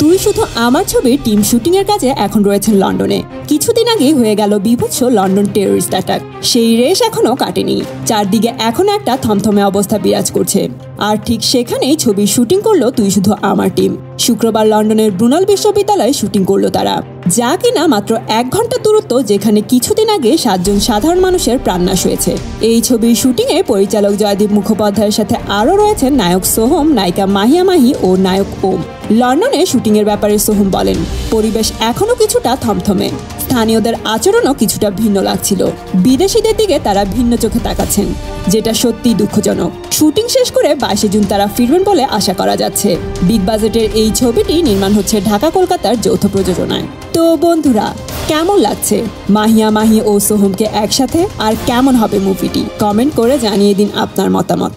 তুই শুধু আমার ছবির টিম শুটিং এর কাজে এখন রয়েছেন লন্ডনে। কিছুদিন আগে হয়ে গেল বিভৎস লন্ডন টেররিস্ট অ্যাটাক সেই রেশ এখনও কাটেনি। চারদিকে এখনও একটা থমথমে অবস্থা বিরাজ করছে। আর ঠিক সেখানেই ছবির শুটিং করল তুই শুধু আমার টিম শুক্রবার লন্ডনের ব্রুনাল বিশ্ববিদ্যালয়ে শুটিং করল তারা। যা কিনা মাত্র এক ঘণ্টা দূরত্ব যেখানে কিছুদিন আগে সাতজন সাধারণ মানুষের প্রাণনাশ হয়েছে। এই ছবির শুটিংয়ে পরিচালক জয়দীপ মুখোপাধ্যায়ের সাথে আরও রয়েছেন নায়ক সোহম, নায়িকা মাহিয়া মাহি ও নায়ক ওম। লন্ডনে শুটিংয়ের ব্যাপারে সোহম বলেন, পরিবেশ এখনও কিছুটা থমথমে। স্থানীয়দের আচরণও কিছুটা ভিন্ন লাগছিল। বিদেশিদের দিকে তারা ভিন্ন চোখে তাকাচ্ছেন, যেটা সত্যিই দুঃখজনক। শুটিং শেষ করে বাইশে জুন তারা ফিরবেন বলে আশা করা যাচ্ছে। বিগ বাজেটের এই ছবিটি নির্মাণ হচ্ছে ঢাকা, কলকাতার যৌথ প্রযোজনায়। তো বন্ধুরা, কেমন লাগছে? মাহিয়া মাহি ও সোহমকে একসাথে? আর কেমন হবে মুভিটি? কমেন্ট করে জানিয়ে দিন আপনার মতামত।